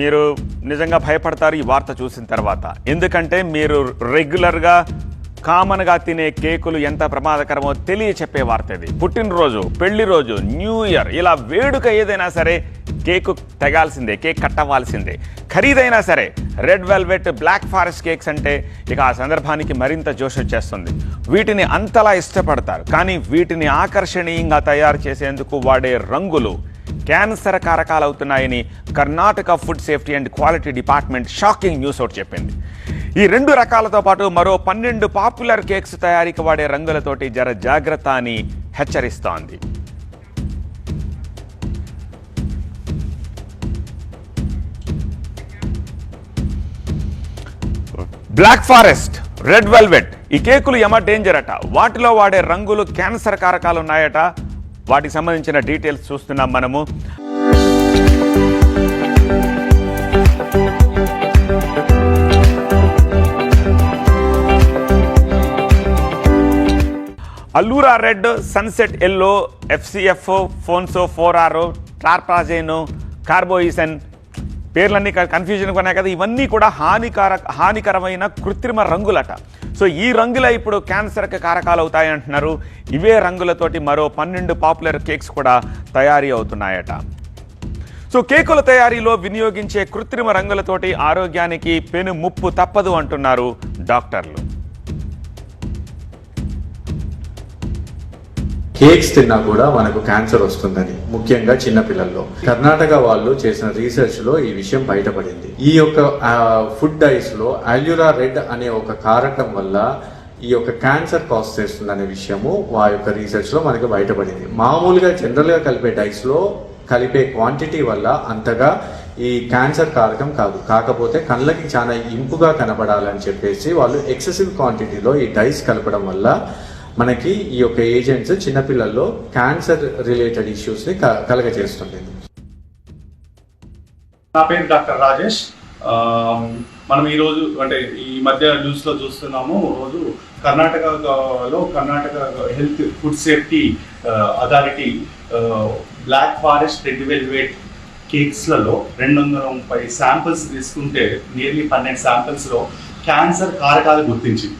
మీరు నిజంగా భయపడతారు ఈ వార్త చూసిన తర్వాత. ఎందుకంటే మీరు రెగ్యులర్గా కామన్గా తినే కేకులు ఎంత ప్రమాదకరమో తెలియ చెప్పే వార్త ఇది. పుట్టినరోజు పెళ్ళి రోజు న్యూ ఇయర్ ఇలా వేడుక ఏదైనా సరే కేకు తెగాల్సిందే కేక్ కట్టవాల్సిందే ఖరీదైనా సరే red velvet black forest cakes అంటే ఇక ఆ సందర్భానికి మరింత జోష్ వచ్చేస్తుంది. వీటిని అంతలా ఇష్టపడతారు. కానీ వీటిని ఆకర్షణీయంగా తయారు చేసేందుకు వాడే రంగులు క్యాన్సర్ కారకాలు అవుతున్నాయని Karnataka food safety and quality department shocking news ఒకటి చెప్పింది. ఈ రెండు రకాలతో పాటు మరో పన్నెండు పాపులర్ కేక్స్ తయారీకి వాడే రంగులతోటి జర జాగ్రత్త అని హెచ్చరిస్తోంది. బ్లాక్ ఫారెస్ట్ రెడ్ వెల్వెట్ ఈ కేకులు యమ డేంజర్ అట. వాటిలో వాడే రంగులు క్యాన్సర్ కారకాలు ఉన్నాయట వాటికి సంబంధించిన డీటెయిల్స్ చూస్తున్నాం మనము. Allura red sunset yellow FCF ponceau four R tartrazine carmoisine పేర్లన్నీ కన్ఫ్యూజన్ ఉన్నాయి కదా. ఇవన్నీ కూడా హానికార హానికరమైన కృత్రిమ రంగులట. సో ఈ రంగులే ఇప్పుడు క్యాన్సర్కి కారకాలు అవుతాయి అంటున్నారు. ఇవే రంగులతోటి మరో పన్నెండు పాపులర్ కేక్స్ కూడా తయారీ అవుతున్నాయట. సో కేకుల తయారీలో వినియోగించే కృత్రిమ రంగులతోటి ఆరోగ్యానికి పెను ముప్పు తప్పదు అంటున్నారు డాక్టర్లు. కేక్స్ తిన్నా కూడా మనకు క్యాన్సర్ వస్తుందని ముఖ్యంగా చిన్నపిల్లల్లో కర్ణాటక వాళ్ళు చేసిన రీసెర్చ్లో ఈ విషయం బయటపడింది. ఈ యొక్క ఫుడ్ డైస్లో అల్యూరా రెడ్ అనే ఒక కారకం వల్ల ఈ యొక్క క్యాన్సర్ కాజ్ చేస్తుందనే విషయము ఆ యొక్క రీసెర్చ్లో మనకు బయటపడింది. మామూలుగా జనరల్గా కలిపే డైస్లో కలిపే క్వాంటిటీ వల్ల అంతగా ఈ క్యాన్సర్ కారకం కాదు. కాకపోతే కళ్ళకి చాలా ఇంపుగా కనబడాలని చెప్పేసి వాళ్ళు ఎక్సెసివ్ క్వాంటిటీలో ఈ డైస్ కలపడం వల్ల మనకి ఈ యొక్క ఏజెంట్స్ చిన్నపిల్లల్లో క్యాన్సర్ రిలేటెడ్ ఇష్యూస్ని క- కలగజేస్తుంది నా పేరు డాక్టర్ రాజేష్. మనం ఈ రోజు అంటే ఈ మధ్య న్యూస్లో చూస్తున్నాము రోజు కర్ణాటకలో Karnataka health food safety authority black forest red velvet కేక్స్లలో రెండు వందల ముప్పై శాంపిల్స్ తీసుకుంటే నియర్లీ పన్నెండు శాంపిల్స్లో క్యాన్సర్ కారకాలు గుర్తించింది.